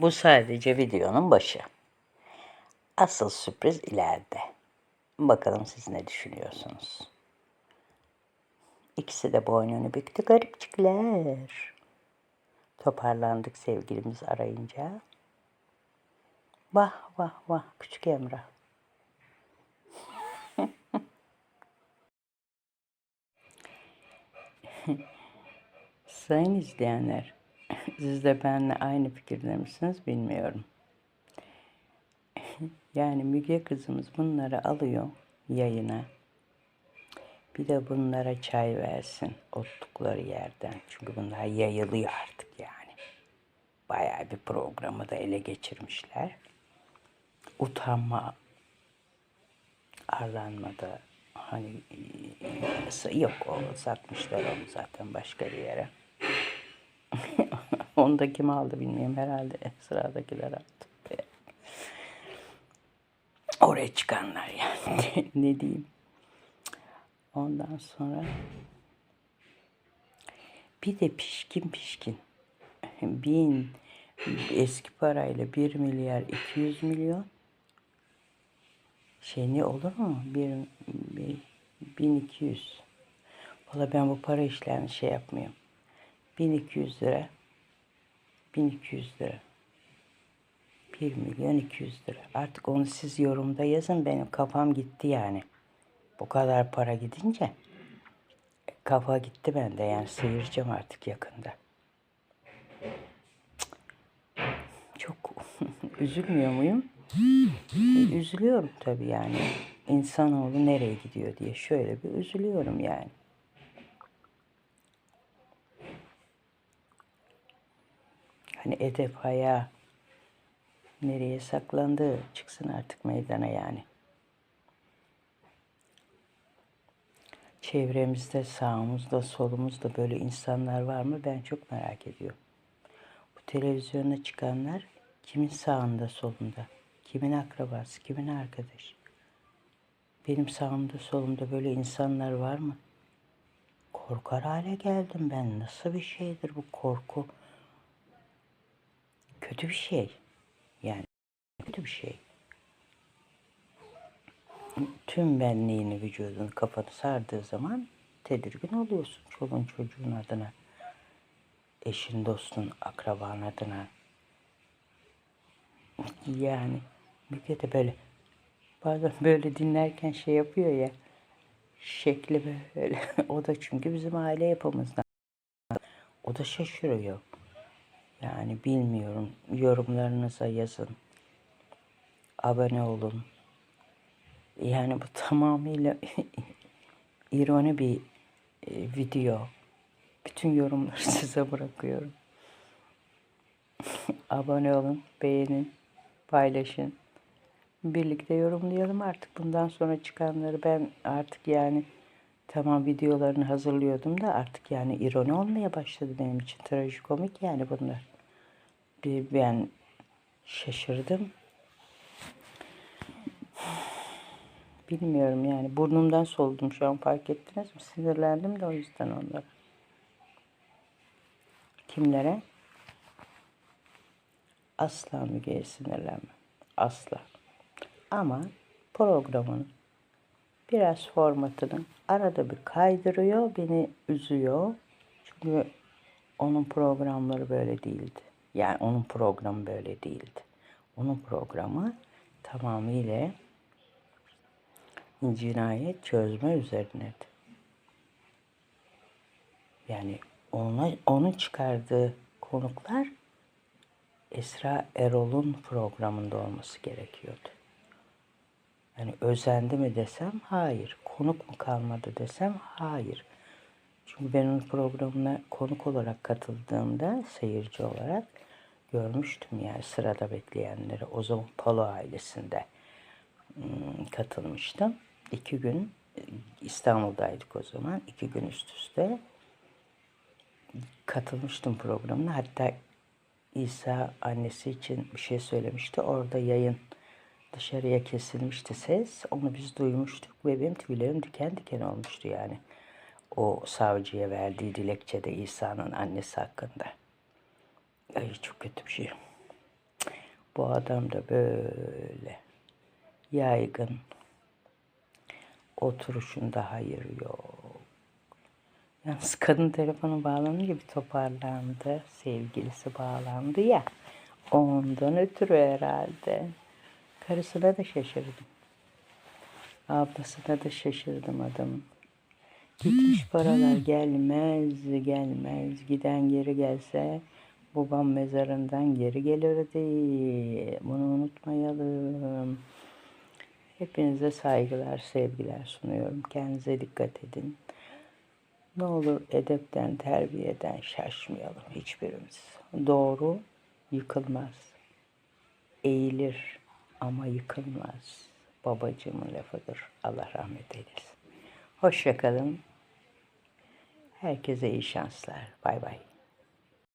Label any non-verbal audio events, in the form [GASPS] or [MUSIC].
Bu sadece videonun başı. Asıl sürpriz ileride. Bakalım siz ne düşünüyorsunuz? İkisi de boynunu büktü garipçikler. Toparlandık sevgilimiz arayınca. Vah vah vah küçük Emrah. [LAUGHS] Sayın izleyenler, siz de benimle aynı fikirde misiniz bilmiyorum. [LAUGHS] Yani Müge kızımız bunları alıyor yayına. Bir de bunlara çay versin ottukları yerden. Çünkü bunlar yayılıyor artık yani. Bayağı bir programı da ele geçirmişler. Utanma, arlanmada hani e, yok o satmışlar onu zaten başka bir yere. Onu da kim aldı bilmiyorum herhalde sıradakiler aldı. Oraya çıkanlar yani [LAUGHS] ne diyeyim. Ondan sonra bir de pişkin pişkin [LAUGHS] bin eski parayla 1 milyar 200 milyon şey ne olur mu? Bir, bir 1200 Valla ben bu para işlerini şey yapmıyorum. 1200 lira 1200 lira 1 milyon 200 lira. Artık onu siz yorumda yazın. Benim kafam gitti yani. Bu kadar para gidince kafa gitti bende yani sıyıracağım artık yakında. Çok [LAUGHS] üzülmüyor muyum? Üzülüyorum tabii yani. İnsanoğlu nereye gidiyor diye şöyle bir üzülüyorum yani. Hani edep haya nereye saklandı çıksın artık meydana yani. Çevremizde sağımızda solumuzda böyle insanlar var mı ben çok merak ediyorum. Bu televizyona çıkanlar kimin sağında solunda, kimin akrabası, kimin arkadaş. Benim sağımda solumda böyle insanlar var mı? Korkar hale geldim ben. Nasıl bir şeydir bu korku? Kötü bir şey. Yani kötü bir şey. Tüm benliğini, vücudun, kafanı sardığı zaman tedirgin oluyorsun. Çoluğun çocuğun adına, eşin, dostun, akraban adına. Yani bir de böyle bazen böyle dinlerken şey yapıyor ya şekli böyle. [LAUGHS] o da çünkü bizim aile yapımızdan. O da şaşırıyor. Yani bilmiyorum. Yorumlarınıza yazın. Abone olun. Yani bu [LAUGHS] tamamıyla [LAUGHS] ironi bir e, video. Bütün yorumları [LAUGHS] size bırakıyorum. Abone olun, beğenin, paylaşın. Birlikte yorumlayalım artık. Bundan sonra çıkanları ben artık yani tamam videolarını hazırlıyordum da artık yani ironi olmaya başladı benim için. Trajikomik yani bunlar. Bir ben şaşırdım. Bilmiyorum yani burnumdan soldum şu an fark ettiniz mi? Sinirlendim de o yüzden onlara. Kimlere? Asla Müge'ye sinirlenmem. Asla. Ama programın biraz formatını arada bir kaydırıyor, beni üzüyor. Çünkü onun programları böyle değildi. Yani onun programı böyle değildi. Onun programı tamamıyla cinayet çözme üzerineydi. Yani ona, onun çıkardığı konuklar Esra Erol'un programında olması gerekiyordu. Yani özendi mi desem hayır. Konuk mu kalmadı desem hayır. Çünkü ben onun programına konuk olarak katıldığımda seyirci olarak görmüştüm yani sırada bekleyenleri. O zaman Palo ailesinde hmm, katılmıştım. İki gün İstanbul'daydık o zaman. İki gün üst üste katılmıştım programına. Hatta İsa annesi için bir şey söylemişti. Orada yayın dışarıya kesilmişti ses. Onu biz duymuştuk ve benim tüylerim diken diken olmuştu yani. O savcıya verdiği dilekçede İsa'nın annesi hakkında. Ay çok kötü bir şey. Bu adam da böyle yaygın. Oturuşunda hayır yok. Yalnız kadın telefonu bağlanınca bir toparlandı. Sevgilisi bağlandı ya. Ondan ötürü herhalde. Karısına da şaşırdım. Ablasına da şaşırdım adamın. Gitmiş paralar [GASPS] gelmez gelmez giden geri gelse babam mezarından geri gelirdi. Bunu unutmayalım. Hepinize saygılar, sevgiler sunuyorum. Kendinize dikkat edin. Ne olur edepten, terbiyeden şaşmayalım hiçbirimiz. Doğru yıkılmaz. Eğilir ama yıkılmaz. Babacığımın lafıdır. Allah rahmet eylesin. Hoşça kalın. Herkese iyi şanslar. Bay bay.